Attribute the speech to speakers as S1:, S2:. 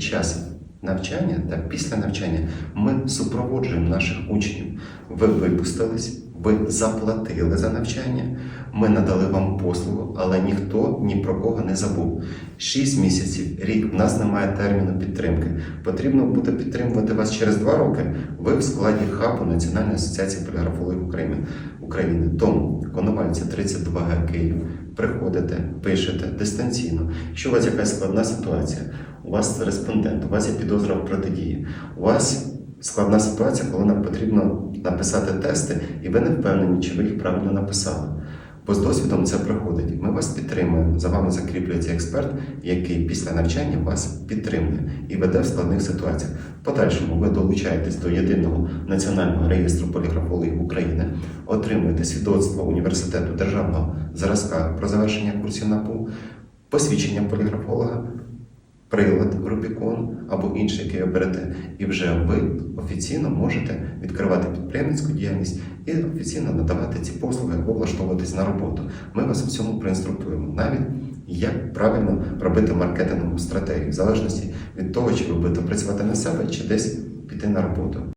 S1: під час навчання та після навчання ми супроводжуємо наших учнів. Ви випустились, ви заплатили за навчання, ми надали вам послугу, але ніхто ні про кого не забув. Шість місяців, рік, в нас немає терміну підтримки. Потрібно буде підтримувати вас через два роки. Ви в складі хабу Національної асоціації поліграфологів. України. Тому Коновальця 32 Г Київ. Приходите, пишете дистанційно. Якщо у вас якась складна ситуація, у вас респондент, у вас є підозра в протидії, у вас складна ситуація, коли нам потрібно написати тести, і ви не впевнені, чи ви їх правильно написали. Бо з досвідом це приходить. Ми вас підтримуємо. За вами закріплюється експерт, який після навчання вас підтримує і веде в складних ситуаціях. В подальшому ви долучаєтесь до єдиного національного реєстру поліграфологів України, отримуєте свідоцтво університету державного зразка про завершення курсів НАПУ, посвідчення поліграфолога, прилад Рубікон або інший, який оберете, і вже ви офіційно можете відкривати підприємницьку діяльність і офіційно надавати ці послуги або влаштовуватись на роботу. Ми вас в цьому проінструктуємо. Навіть як правильно робити маркетингову стратегію, в залежності від того, чи ви будете працювати на себе, чи десь піти на роботу.